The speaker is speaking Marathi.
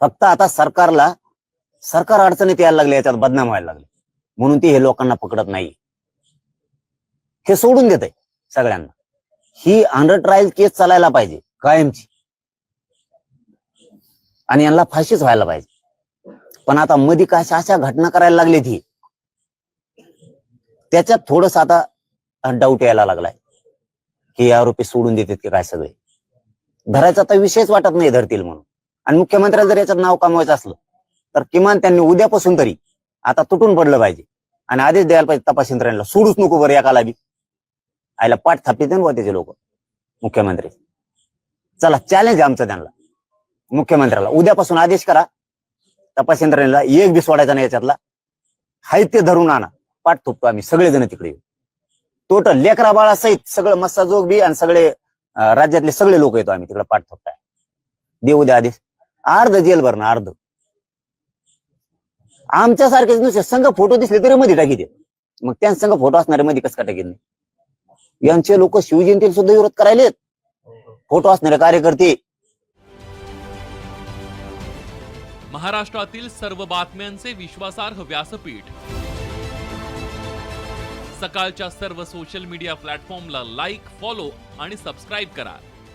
फक्त आता सरकारला सरकार अडचणीत यायला लागले याच्यात बदनाम व्हायला लागले. म्हणून ती हे लोकांना पकडत नाही. हे सोडून देत आहे सगळ्यांना. ही अंडर ट्रायल केस चालायला पाहिजे कायमची. आणि यांना फाशीच व्हायला पाहिजे. पण आता मध्ये कशा अशा घटना करायला लागली ती. त्याच्यात थोडस आता डाऊट यायला लागलाय. की या आरोपी सोडून देतात की काय सगळे. धरायचा तर विषयच वाटत नाही धरतील म्हणून. आणि मुख्यमंत्र्याला जर याच्यात नाव कमवायचं असलं तर किमान त्यांनी उद्यापासून तरी आता तुटून पडलं पाहिजे. आणि आदेश द्यायला पाहिजे तपास यंत्रणेला. सोडूच नको बरं एकाला बी आयला पाठ थापते ना त्याचे लोक. मुख्यमंत्री. चला चॅलेंज आमचं त्यांना. मुख्यमंत्र्याला. उद्यापासून आदेश करा. तपास यंत्रणेला एक बी सोडायचा नाही याच्यातला. हाय ते धरून आणा. पाठ थोपतो आम्ही. सगळेजण तिकडे येऊ. टोटल लेकरा बाळासहित सगळं मस्साजोग बी आणि सगळे राज्यातले सगळे लोक येतो आम्ही तिकडे पाठ थोपताय. देऊ द्या आदेश. अर्ध जेल भरणं अर्ध. आमच्यासारखेच नुसते संघ फोटो दिसले तरी मध्ये टाकी दे मग त्यांचा संघ फोटो असणारे मध्ये कसं काय टाकीत नाही? यांचे लोक शिवजयंतीला सुद्धा विरोध करायलेत. फोटो असणारे कार्यकर्ते. महाराष्ट्रातील सर्व बातम्यांचे विश्वासार्ह व्यासपीठ. सकाळच्या सर्व सोशल मीडिया प्लॅटफॉर्मला लाईक फॉलो आणि सबस्क्राईब करा.